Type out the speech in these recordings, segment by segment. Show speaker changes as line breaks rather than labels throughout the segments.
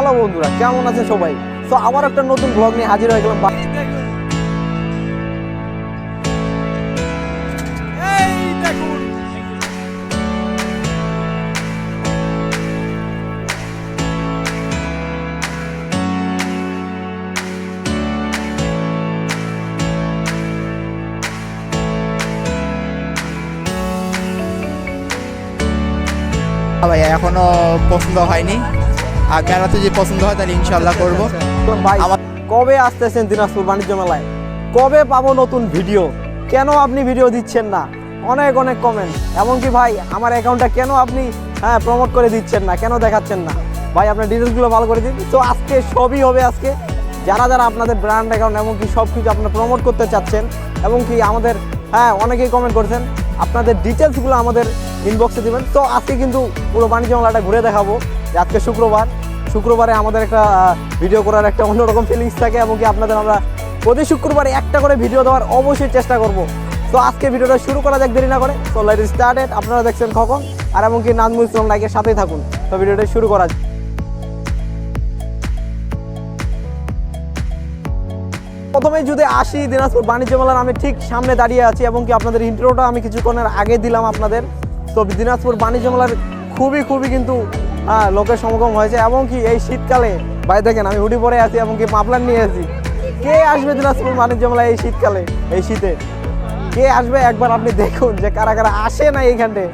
Hello বন্ধুরা কেমন আছে সবাই? তো আবার একটা নতুন ব্লগ নিয়ে হাজির হয়ে গেলাম।
ভাইয়া এখনও পছন্দ হয়নি। আর মেলাতে যদি পছন্দ হয় তাহলে ইনশাল্লাহ করব।
তো ভাই
আমার-
কবে আসতেছেন দিনাজপুর বাণিজ্য মেলায়? কবে পাবো নতুন ভিডিও? কেন আপনি ভিডিও দিচ্ছেন না? অনেক অনেক কমেন্ট এমনকি ভাই আমার অ্যাকাউন্টটা কেন আপনি হ্যাঁ প্রমোট করে দিচ্ছেন না? কেন দেখাচ্ছেন না? ভাই আপনার ডিটেলসগুলো ভালো করে দিন। তো আজকে সবই হবে আজকে। যারা যারা আপনাদের ব্র্যান্ড অ্যাকাউন্ট এমনকি সব কিছু আপনারা প্রমোট করতে চাচ্ছেন এবং কি আমাদের হ্যাঁ অনেকেই কমেন্ট করছেন আপনাদের ডিটেলসগুলো আমাদের ইনবক্সে দিবেন। তো আজকে কিন্তু পুরো বাণিজ্য মেলাটা ঘুরে দেখাবো। যে আজকে শুক্রবার শুক্রবারে আমাদের একটা ভিডিও করার একটা অন্যরকম ফিলিংস থাকে এবং কি আপনাদের আমরা প্রতি শুক্রবারে একটা করে ভিডিও দেওয়ার অবশ্যই চেষ্টা করব। তো আজকে ভিডিওটা শুরু করা যাক, দেরি না করে। তো লাইট স্টার্টেড আপনারা দেখছেন খকন আর এমনকি নাজমুল ইসলাম লাইকের সাথেই থাকুন। তো ভিডিওটা শুরু করা যাক। প্রথমে যদি আসি দিনাজপুর বাণিজ্য মেলার, আমি ঠিক সামনে দাঁড়িয়ে আছি এবং কি আপনাদের ইন্টারভিউটা আমি কিছুক্ষণের আগে দিলাম আপনাদের। তো দিনাজপুর বাণিজ্য মেলার খুবই খুবই কিন্তু লোকের সমাগম হয়েছে এবং কি এই শীতকালে, ভাই দেখেন, আমি হুডি পরে আছি এবং কি মাপলার নিয়ে আছি। কে আসবে দিনাজপুর বাণিজ্য মেলায় এই শীতকালে, এই শীতে? কে আসবে? একবার আপনি দেখুন যে কারা কারা আসে না এইখানটে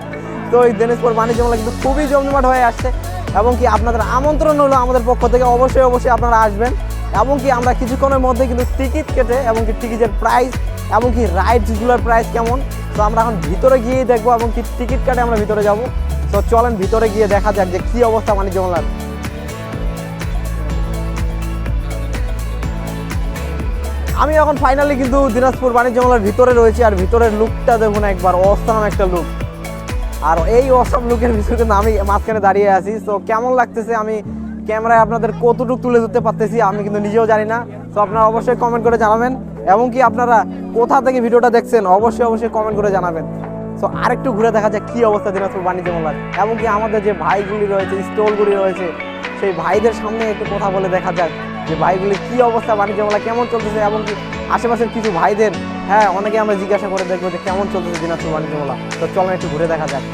তো এই দিনাজপুর বাণিজ্য মেলা কিন্তু খুবই জমজমাট হয়ে আসছে এবং কি আপনাদের আমন্ত্রণ হলো আমাদের পক্ষ থেকে, অবশ্যই অবশ্যই আপনারা আসবেন। এবং কি আমরা কিছুক্ষণের মধ্যে কিন্তু টিকিট কেটে এবং কি টিকিটের প্রাইস এবং কি রাইডসগুলোর প্রাইস কেমন, তো আমরা এখন ভিতরে গিয়েই দেখব এবং কি টিকিট কাটে আমরা ভিতরে যাব। তো চলেন ভিতরে গিয়ে দেখা যাক যে কী অবস্থা বাণিজ্য মেলার। আমি এখন ফাইনালি কিন্তু দিনাজপুর বাণিজ্য মেলার ভিতরে রয়েছি আর ভিতরের লুকটা দেখুন একবার অসাম একটা লুক আর এই অসাম লুকের ভিতরে কিন্তু আমি মাঝখানে দাঁড়িয়ে আছি। তো কেমন লাগতেছে? আমি ক্যামেরায় আপনাদের কতটুকু তুলে ধরতে পারতেছি আমি কিন্তু নিজেও জানি না। তো আপনারা অবশ্যই কমেন্ট করে জানাবেন। এবং কি আপনারা কোথা থেকে ভিডিওটা দেখছেন? অবশ্যই অবশ্যই কমেন্ট করে জানাবেন। তো আরেকটু ঘুরে দেখা যাক কী অবস্থা দিনাজপুর বাণিজ্য মেলার। এমনকি আমাদের যে ভাইগুলি রয়েছে, স্টলগুলি রয়েছে, সেই ভাইদের সামনে একটু কথা বলে দেখা যাক যে ভাইগুলি কী অবস্থা বাণিজ্য মেলা, কেমন চলতেছে, এমনকি আশেপাশের কিছু ভাইদের হ্যাঁ অনেকে আমরা জিজ্ঞাসা করে দেখব যে কেমন চলতেছে দিনাজপুর বাণিজ্য মেলা। তো চলেন একটু ঘুরে দেখা যাক।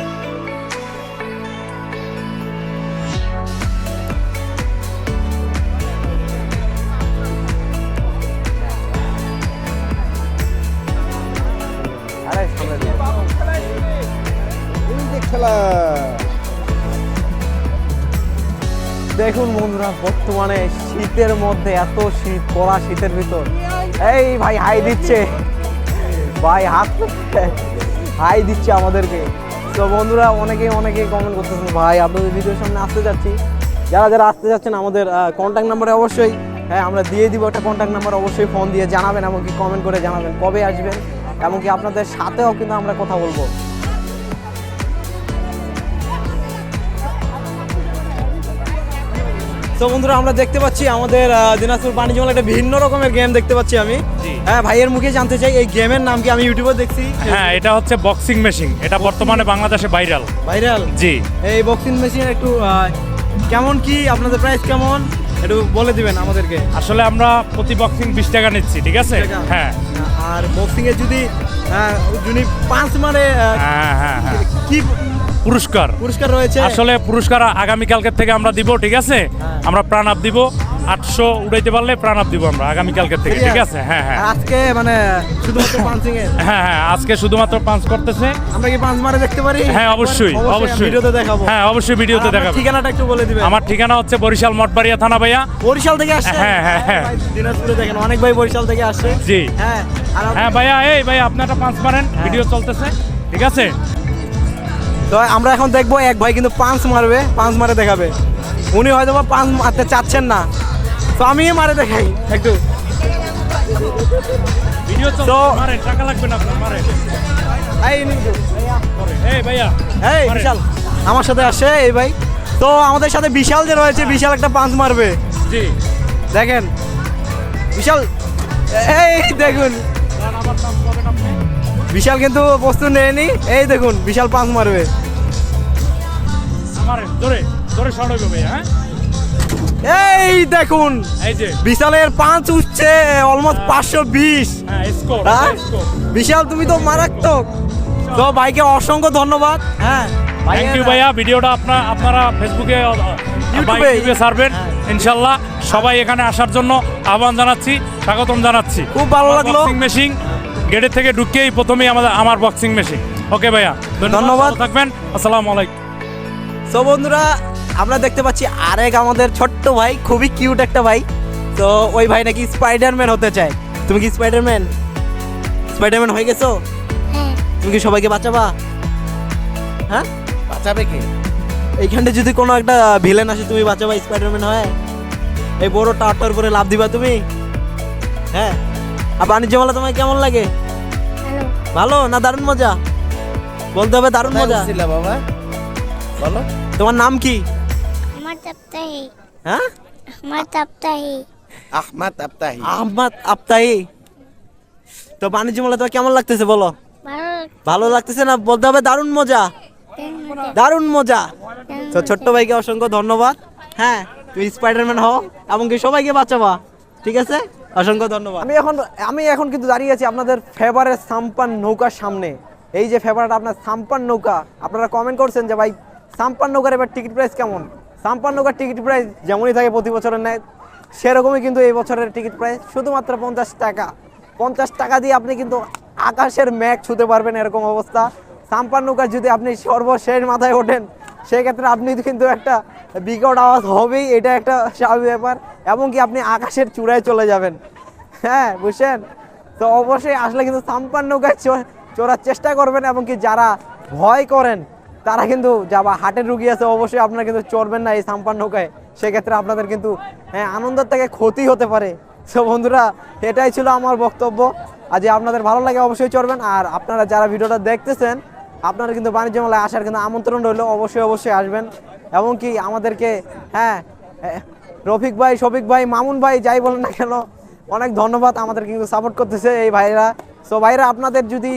দেখুন বন্ধুরা, বর্তমানে শীতের মধ্যে এত শীত, পড়া শীতের ভিতর। এই ভাই, হাই দিচ্ছে। ভাই, হাত হাই দিচ্ছে আমাদেরকে। তো বন্ধুরা, অনেকেই অনেকেই কমেন্ট করতেছেন, ভাই, আপনাদের ভিডিওর সামনে আসতে যাচ্ছি। যারা যারা আসতে যাচ্ছেন, আমাদের কন্ট্যাক্ট নাম্বারে অবশ্যই হ্যাঁ আমরা দিয়ে দিব একটা কন্ট্যাক্ট নাম্বার অবশ্যই ফোন দিয়ে জানাবেন, এমনকি কমেন্ট করে জানাবেন কবে আসবেন, এমনকি আপনাদের সাথেও কিন্তু আমরা কথা বলব। তো বন্ধুরা আমরা দেখতে পাচ্ছি আমাদের দিনাজপুর বাণিজ্য মেলা একটা ভিন্ন রকমের গেম দেখতে পাচ্ছি আমি। হ্যাঁ ভাইয়ের মুখে জানতে চাই এই গেমের নাম কি? আমি ইউটিউবে দেখছি।
হ্যাঁ এটা হচ্ছে বক্সিং মেশিন এটা বর্তমানে বাংলাদেশে ভাইরাল
ভাইরাল
জি।
এই বক্সিং মেশিন একটু কেমন কি? আপনাদের প্রাইস কেমন? একটু বলে দিবেন আমাদেরকে।
আসলে আমরা প্রতি বক্সিং বিশ টাকা নিচ্ছি ঠিক আছে? হ্যাঁ।
আর বক্সিং এ যদি যদি পাঁচ মারে
হ্যাঁ হ্যাঁ হ্যাঁ।
কি
পুরস্কার।
পুরস্কার রয়েছে।
আসলে পুরস্কার আগামীকালকের থেকে আমরা দিব ঠিক আছে?
হ্যাঁ।
আমরা প্রাণ আপ দিব আটশো উড়াইতে পারলে প্রাণ আপ দিব আমরা আগামীকালকের থেকে ঠিক আছে? হ্যাঁ হ্যাঁ।
আজকে মানে শুধুমাত্র পাঁচিং এ
হ্যাঁ হ্যাঁ আজকে শুধুমাত্র পাঁচ করতেছে।
আমরা কি পাঁচ মারে দেখতে পারি?
হ্যাঁ অবশ্যই অবশ্যই
ভিডিওতে দেখাবো।
হ্যাঁ অবশ্যই ভিডিওতে দেখাবো।
ঠিকানাটা একটু বলে দিবেন।
আমার ঠিকানা হচ্ছে বরিশাল মঠবাড়িয়া থানা ভাইয়া।
বরিশাল থেকে আসছে?
হ্যাঁ, হ্যাঁ, হ্যাঁ।
ভাই, দিনাজপুরে দেখেন অনেক ভাই বরিশাল থেকে আসছে।
জি।
হ্যাঁ
হ্যাঁ ভাইয়া এই ভাই আপনারটা পাঁচ মারেন
হ্যাঁ।
ভিডিও চলতেছে ঠিক আছে?
তো আমরা এখন দেখব এক ভাই কিন্তু পাঁচ মারবে পাঁচ মারে দেখাবে। উনি হয়তো বা পাঁচ মারতে চাচ্ছেন না। তো আমি মারে দেখাই একটু। তো-
টাকা লাগবে না
এই। বিশাল আমার সাথে আসে এই ভাই। তো আমাদের সাথে বিশাল যে রয়েছে বিশাল একটা পাঁচ মারবে।
জি।
দেখেন বিশাল এই দেখুন।
আমার নাম
বিশাল কিন্তু প্রস্তুত নেয়নি। এই দেখুন বিশাল পাঁচ মারবে।
হ্যাঁ?
এই দেখুন বিশালের পাঁচ উঠছে অলমোস্ট পাঁচশো বিশ।
হ্যাঁ
হ্যাঁ? বিশাল তুমি তো মারাত্মক। তো ভাইকে অসংখ্য ধন্যবাদ হ্যাঁ?
থ্যাংক ইউ ভাইয়া ভিডিওটা আপনার আপনারা ফেসবুকে
ইউটিউবে- হ্যাঁ।
ইনশাল্লাহ। সবাই এখানে আসার জন্য আহ্বান জানাচ্ছি স্বাগতম জানাচ্ছি।
খুব ভালো লাগল।
মেশিন গেটের থেকে ঢুকেই প্রথমেই আমাদের আমার বক্সিং মেশিন ওকে ভাইয়া।
ধন্যবাদ।
থাকবেন। আসসালামু আলাইকুম।
তো বন্ধুরা আমরা দেখতে পাচ্ছি আরেক আমাদের ছোট্ট ভাই খুবই কিউট একটা ভাই। তো ওই ভাই নাকি স্পাইডারম্যান হতে চায়। তুমি কি স্পাইডারম্যান স্পাইডারম্যান হয়ে গেছো?
হ্যাঁ।
তুমি কি সবাইকে বাঁচাবা? হ্যাঁ?
বাঁচাবে কি?
এইখানটা যদি কোনো একটা ভিলেন আসে তুমি বাঁচাবা স্পাইডারম্যান হয়। এই বড় টাওয়ারটার উপরে লাভ দিবা তুমি। হ্যাঁ? আর বাণিজ্য মেলা তোমায় কেমন লাগে? ভালো। না দারুণ মজা? বলতে হবে দারুণ মজা।
বাবা? বলো।
তোমার নাম কি?
আমার
হ্যাঁ?
আমার সপ্তাহে
আহমাদ আবতাহি
আহমদ আপতাহি। তো বাণিজ্য মেলা তোমার কেমন লাগতেছে বলো?
ভালো
ভালো লাগতেছে না? বলতে হবে দারুণ মজা। দারুণ মজা। তো ছোট্ট ভাইকে অসংখ্য ধন্যবাদ। হ্যাঁ তুই স্পাইডারম্যান হও এবং কি সবাইকে বাঁচাবা। ঠিক আছে? অসংখ্য ধন্যবাদ। আমি এখন আমি এখন কিন্তু দাঁড়িয়ে আছি আপনাদের ফেভারের সাম্পান নৌকার সামনে। এই যে ফেভারেট আপনার সাম্পান নৌকা, আপনারা কমেন্ট করছেন যে ভাই, সাম্পান নৌকার এবার টিকিট প্রাইস কেমন? সাম্পান নৌকার টিকিট প্রাইস যেমনই থাকে প্রতি বছরের নেয় সেরকমই কিন্তু এই বছরের টিকিট প্রাইস শুধুমাত্র পঞ্চাশ টাকা। পঞ্চাশ টাকা দিয়ে আপনি কিন্তু আকাশের ম্যাগ ছুতে পারবেন এরকম অবস্থা। সাম্পান নৌকার যদি আপনি সর্বশেষ মাথায় ওঠেন সেক্ষেত্রে আপনি কিন্তু একটা বিকট আওয়াজ হবেই, এটা একটা স্বাভাবিক ব্যাপার। এমনকি আপনি আকাশের চূড়ায় চলে যাবেন। হ্যাঁ বুঝছেন? তো অবশ্যই আসলে কিন্তু সাম্পান নৌকায় চড়ার চেষ্টা করবেন এবং কি যারা ভয় করেন, তারা কিন্তু যাবা হাটের রুগী আছে, অবশ্যই আপনারা কিন্তু চড়বেন না এই সাম্পান নৌকায় সেক্ষেত্রে আপনাদের কিন্তু হ্যাঁ আনন্দের থেকে ক্ষতি হতে পারে। তো বন্ধুরা, এটাই ছিল আমার বক্তব্য। যে আপনাদের ভালো লাগে অবশ্যই চড়বেন। আর আপনারা যারা ভিডিওটা দেখতেছেন আপনারা কিন্তু বাণিজ্য মেলায় আসার কিন্তু আমন্ত্রণ রইল, অবশ্যই অবশ্যই আসবেন। এবং কি আমাদেরকে হ্যাঁ রফিক ভাই, শফিক ভাই, মামুন ভাই, যাই বলেন না কেন, অনেক ধন্যবাদ আমাদের কিন্তু সাপোর্ট করতেছে এই ভাইরা। সো ভাইরা, আপনাদের যদি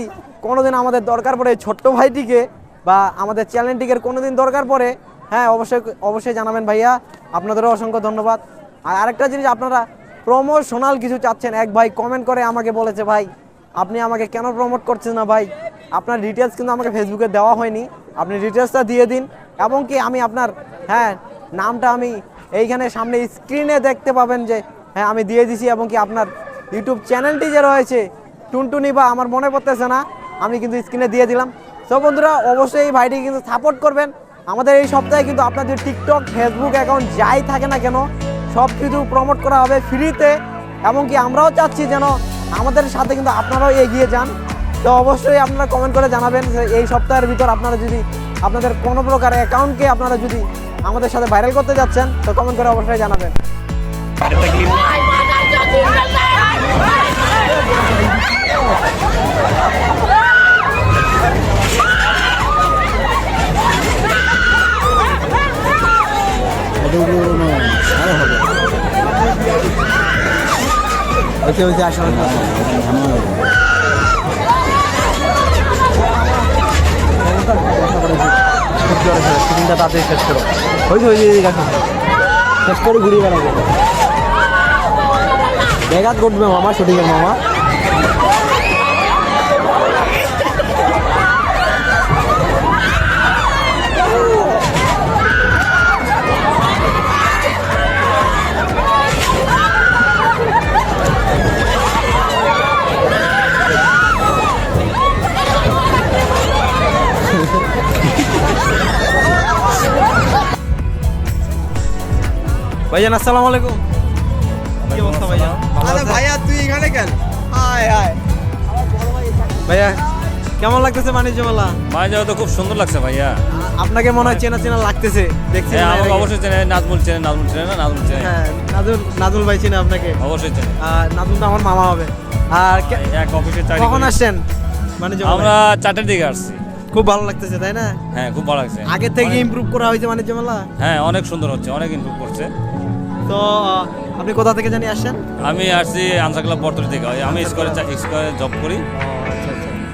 কোনোদিন আমাদের দরকার পড়ে ছোট্ট ভাইটিকে বা আমাদের চ্যানেলটিকে কোনোদিন দরকার পড়ে হ্যাঁ অবশ্যই অবশ্যই জানাবেন ভাইয়া। আপনাদেরও অসংখ্য ধন্যবাদ। আর আরেকটা জিনিস, আপনারা প্রমোশনাল কিছু চাচ্ছেন, এক ভাই কমেন্ট করে আমাকে বলেছে, ভাই, আপনি আমাকে কেন প্রমোট করছেন না ভাই? আপনার ডিটেলস কিন্তু আমাকে ফেসবুকে দেওয়া হয়নি। আপনি ডিটেলসটা দিয়ে দিন, এবং কি আমি আপনার হ্যাঁ নামটা আমি এইখানে সামনে স্ক্রিনে দেখতে পাবেন যে হ্যাঁ আমি দিয়ে দিছি, এবং কি আপনার ইউটিউব চ্যানেলটি যে রয়েছে, টুনটুনি বা আমার মনে পড়তেছে না, আমি কিন্তু স্ক্রিনে দিয়ে দিলাম। সব বন্ধুরা, অবশ্যই এই ভাইটি কিন্তু সাপোর্ট করবেন। আমাদের এই সপ্তাহে কিন্তু আপনাদের টিকটক ফেসবুক অ্যাকাউন্ট যাই থাকে না কেন, সব কিছু প্রমোট করা হবে ফ্রিতে এমনকি আমরাও চাচ্ছি যেন আমাদের সাথে কিন্তু আপনারাও এগিয়ে যান। তো অবশ্যই আপনারা কমেন্ট করে জানাবেন এই সপ্তাহের ভিতর আপনারা যদি আপনাদের কোনো প্রকার অ্যাকাউন্টকে আপনারা যদি আমাদের সাথে ভাইরাল করতে যাচ্ছেন, তো কমেন্ট করে অবশ্যই জানাবেন। ওইতে আসলে শুটিংটা তাড়াতাড়ি শেষ করো। হয়েছে হয়েছে এদিকে গাছ শেষ করে ঘুরিয়ে বেড়াবো। ব্যাঘাত ঘটবে মামা শুটিংয়ের মামা। ভাইজান আসসালামু আলাইকুম। কি অবস্থা ভাইজান?
আরে? ভাইয়া তুই এখানে কেন?
হায় হায়। ভাইয়া কেমন লাগতেছে বাণিজ্য মেলা
যাওয়া তো খুব সুন্দর লাগছে ভাইয়া।
আপনাকে মনে হয় চেনা চেনা লাগতেছে। দেখছি
হ্যাঁ আমাকে অবশ্যই চেনে নাজমুল চেনে নাজমুল চেনে না নাজমুল চেনে।
হ্যাঁ নাজুল নাজুল ভাই চেনে আপনাকে।
অবশ্যই চেনে।
আর নাজুল তো আমার মামা হবে। আর
এক অফিসে চাকরি
কখন
করি।
আসছেন বাণিজ্য?
আমরা চারটের দিকে আসছি।
খুব ভালো লাগতেছে তাই না?
হ্যাঁ খুব ভালো লাগছে।
আগে থেকে ইমপ্রুভ করা হয়েছে বাণিজ্য মেলা
হ্যাঁ অনেক সুন্দর হচ্ছে অনেক ইমপ্রুভ করছে।
তো আপনি কোথা থেকে জানি আসছেন?
আমি আসছি আনসার ক্লাব বর্তমানে থেকে। আমি স্কোয়ারে স্কোয়ারে জব করি।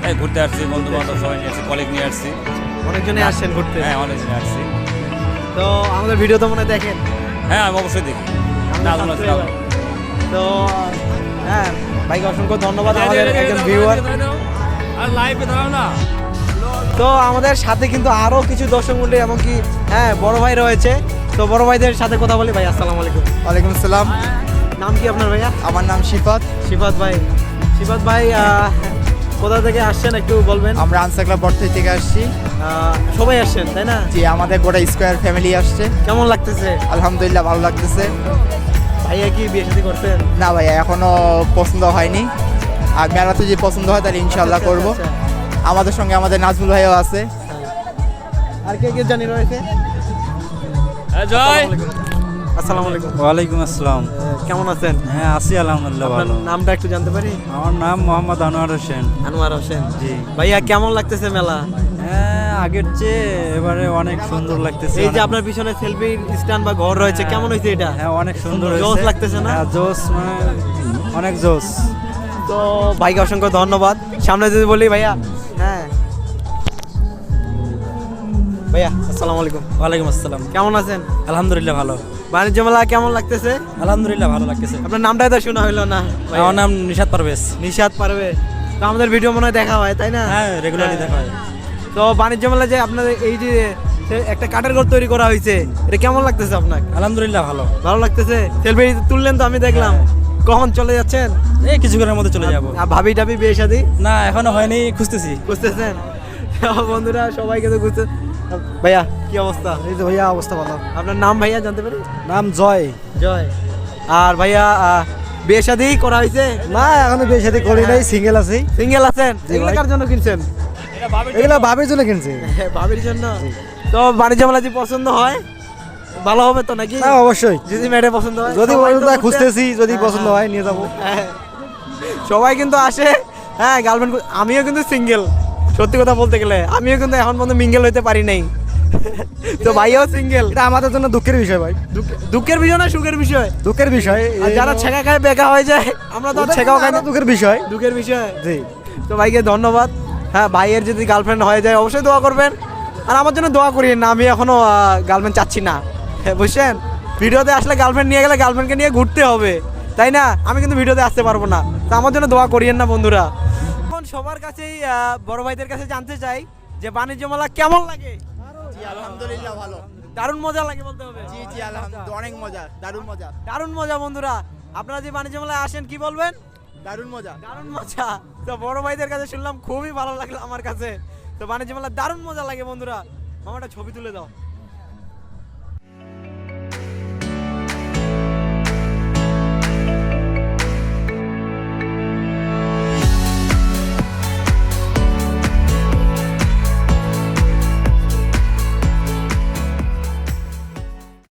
এই ঘুরতে আসছি বন্ধু বান্ধব সবাই নিয়ে আসছি কলিগ নিয়ে আসছি।
অনেকজনই আসছেন ঘুরতে?
হ্যাঁ অনেক নিয়ে আসছি।
তো আমাদের ভিডিও তো মনে হয় দেখেন।
হ্যাঁ আমি অবশ্যই দেখি।
তো হ্যাঁ ভাইকে অসংখ্য ধন্যবাদ আমাদের একজন ভিউয়ার
আর লাইভে দাঁড়াও না।
তো আমাদের সাথে কিন্তু আরও কিছু দর্শক মন্ডলী এমনকি হ্যাঁ বড় ভাই রয়েছে। তো বড় ভাইদের সাথে কথা বলি। ভাই আসসালামু আলাইকুম।
ওয়ালাইকুম আসসালাম।
নাম কি আপনার ভাইয়া?
আমার নাম শিফাত।
শিবাদ ভাই। শিবাদ ভাই কোথা থেকে আসছেন একটু বলবেন?
আমরা আনসাকলা বর্তমানে থেকে আসছি।
সবাই আসছেন তাই না?
যে আমাদের গোটা স্কোয়ার ফ্যামিলি আসছে।
কেমন লাগতেছে?
আলহামদুলিল্লাহ ভালো লাগতেছে।
ভাইয়া কি বিয়ে শাদী করছেন?
না ভাইয়া এখনও পছন্দ হয়নি। আর মেলাতে যদি পছন্দ হয় তাহলে ইনশাল্লাহ
আচ্ছা,
করব।
আচ্ছা,
আমাদের সঙ্গে আমাদের নাজমুল ভাইও আছে।
আর কে কে জানি রয়েছে?
জয়।
আসসালামু আলাইকুম।
ওয়ালাইকুম আসসালাম।
কেমন আছেন?
হ্যাঁ আছি আলহামদুলিল্লাহ ভালো।
নামটা একটু জানতে পারি?
আমার নাম মোহাম্মদ আনোয়ার হোসেন।
আনোয়ার হোসেন।
জি।
ভাইয়া কেমন লাগতেছে মেলা?
হ্যাঁ আগের চেয়ে এবারে অনেক সুন্দর লাগতেছে
এই যে আপনার পিছনে সেলফি স্ট্যান্ড বা ঘর রয়েছে কেমন হয়েছে এটা?
হ্যাঁ অনেক সুন্দর
জোস লাগতেছে না?
হ্যাঁ জোস মানে অনেক জোস
তো ভাইকে অসংখ্য ধন্যবাদ। সামনে যদি বলি ভাইয়া ভাইয়া আসসালামু আলাইকুম।
ওয়ালাইকুম আসসালাম।
কেমন আছেন?
আলহামদুলিল্লাহ ভালো।
বাণিজ্য মেলা কেমন লাগতেছে?
আলহামদুলিল্লাহ ভালো লাগতেছে।
আপনার নামটাই তো শোনা হইল না।
আমার নাম নিশাদ পারভেজ।
নিশাদ পারবে তো আমাদের ভিডিও মনে হয় দেখা হয় তাই না?
হ্যাঁ রেগুলারলি
হ্যাঁ।
দেখা হয়।
তো বাণিজ্য মেলা যে আপনাদের এই যে একটা কাঠের ঘর তৈরি করা হয়েছে এটা কেমন লাগতেছে আপনার?
আলহামদুলিল্লাহ ভালো।
ভালো লাগতেছে? সেলফি তুললেন তো আমি দেখলাম। কখন চলে যাচ্ছেন?
এই কিছুক্ষণের মধ্যে চলে যাব।
আর ভাবি টাবি বিয়ে শাদী?
না এখনও হয়নি খুঁজতেছি।
বুঝতেছেন বন্ধুরা সবাইকে তো বুঝতে ভাইয়া কি অবস্থা?
এই তো ভাইয়া অবস্থা ভালো।
আপনার নাম ভাইয়া জানতে পারি?
নাম জয়।
জয়। আর ভাইয়া বিয়ে শাদী করা হয়েছে
না এখনও বিয়ে শাদী করি নাই সিঙ্গেল আছি।
সিঙ্গেল আছেন? এগুলো কার জন্য কিনছেন?
এগুলো ভাবির জন্য কিনছি।
ভাবির জন্য? তো বাণিজ্য মেলা যদি পছন্দ হয় ভালো হবে তো নাকি?
হ্যাঁ অবশ্যই।
যদি মেয়েটা পছন্দ হয়
যদি
তো
খুঁজতেছি যদি পছন্দ
হ্যাঁ।
হয় নিয়ে যাব।
সবাই কিন্তু আসে। হ্যাঁ গার্লফ্রেন্ড আমিও কিন্তু সিঙ্গেল সত্যি কথা বলতে গেলে আমিও কিন্তু এখন পর্যন্ত মিঙ্গেল হইতে পারি নাই। তো ভাইও সিঙ্গেল
এটা আমাদের জন্য দুঃখের বিষয় ভাই।
দুঃখের বিষয় না সুখের বিষয়?
দুঃখের বিষয়
আর যারা ছেঁকা খায় বেকা হয়ে যায় আমরা তো ছেঁকাও খাই না
দুঃখের বিষয়।
দুঃখের বিষয়।
জি।
তো ভাইকে ধন্যবাদ। হ্যাঁ ভাইয়ের যদি গার্লফ্রেন্ড হয়ে যায় অবশ্যই দোয়া করবেন। আর আমার জন্য দোয়া করিয়েন না আমি এখনও গার্লফ্রেন্ড চাচ্ছি না। হ্যাঁ, বুঝছেন? ভিডিওতে আসলে গার্লফ্রেন্ড নিয়ে গেলে গার্লফ্রেন্ডকে নিয়ে ঘুরতে হবে। তাই না? আমি কিন্তু ভিডিওতে আসতে পারব না। তো আমার জন্য দোয়া করিয়েন না বন্ধুরা। সবার কাছেই বড় ভাইদের কাছে জানতে চাই যে বাণিজ্য মেলা কেমন লাগে?
জি আলহামদুলিল্লাহ ভালো।
দারুণ মজা লাগে বলতে হবে।
জি জি আলহামদুলিল্লাহ অনেক মজা দারুণ মজা।
দারুণ মজা বন্ধুরা আপনারা যে বাণিজ্য মেলায় আসেন কি বলবেন?
দারুণ মজা।
দারুণ মজা। তো বড় ভাইদের কাছে শুনলাম খুবই ভালো লাগল আমার কাছে। তো বাণিজ্য মেলা দারুণ মজা লাগে বন্ধুরা। মামাটা ছবি তুলে দাও।